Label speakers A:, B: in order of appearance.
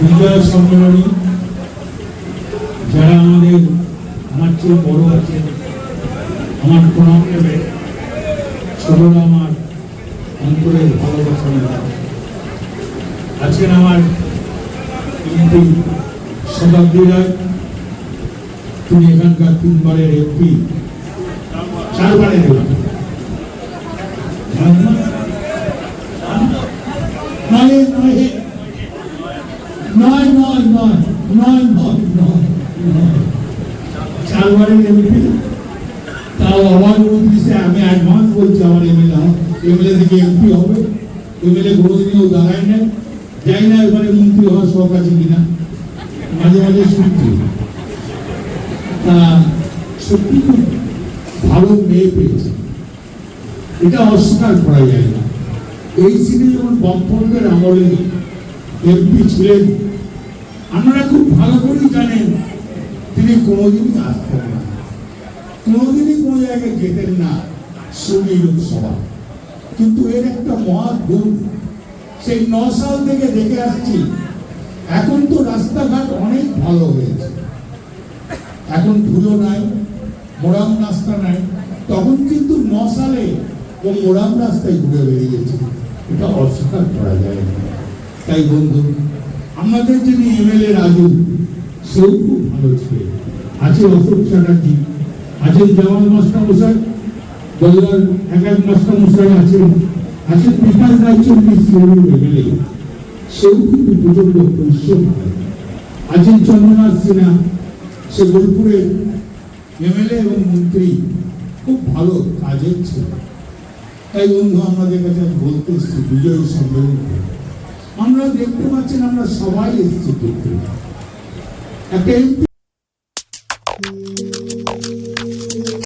A: বিজয় সম্মেলনী যারা আমাদের আমার চেয়ে বড় আছে, আমার প্রণাম নেবে ছোটরা আমার অন্তরের ভালোবাসা নেবে আজকের আমার কিন্তু শতাব্দী রায় তিনি এখানকার তিনবারের এমপি চারবারের এমপি নয় নয় নয় নয় নয় হবে এমএলএ কোনোদিনও দাঁড়ায় না না এবারে মন্ত্রী হওয়ার শখ আছে কিনা মাঝে মাঝে শুনছি তা সত্যি ভালো মেয়ে পেয়েছে এটা অস্বীকার করা যায় না এই সিনে যেমন বামপন্থের আমলে এমপি ছিলেন। আপনারা খুব ভালো করেই জানেন, তিনি কোনোদিনই আসতেন না। কোনোদিনই কোনো জায়গায় যেতেন না সুমি লোকসভা। কিন্তু এর একটা মহা গুণ, সেই ন সাল থেকে দেখে আসছি, এখন তো রাস্তাঘাট অনেক ভালো হয়েছে। এখন ধুলো নাই, মোরাম রাস্তা নাই, তখন কিন্তু ন সালে ও মোরাম রাস্তায় ঘুরে বেরিয়েছে। এটা অস্বীকার করা যায় না। তাই বন্ধু, আমাদের যিনি এমএলএ রাজু, সেও খুব ভালো ছিল। আছে অশোক চ্যাটার্জি, আছেন জামাল মাস্টার মশাই বল্লার এক এক মাস্টার মশাই আছেন আছেন বিকাশ রায়চন্দ্রী সিওর এমএলএ সেও কিন্তু প্রচণ্ড পরিশ্রম আছেন চন্দ্রনাথ সিনহা, সে বোলপুরের এমএলএ এবং মন্ত্রী, খুব ভালো কাজের ছিল। তাই বন্ধু, আমাদের কাছে বলতে এসেছি বিজয় সম্মেলন। আমরা দেখতে পাচ্ছেন আমরা সবাই এসেছি একটা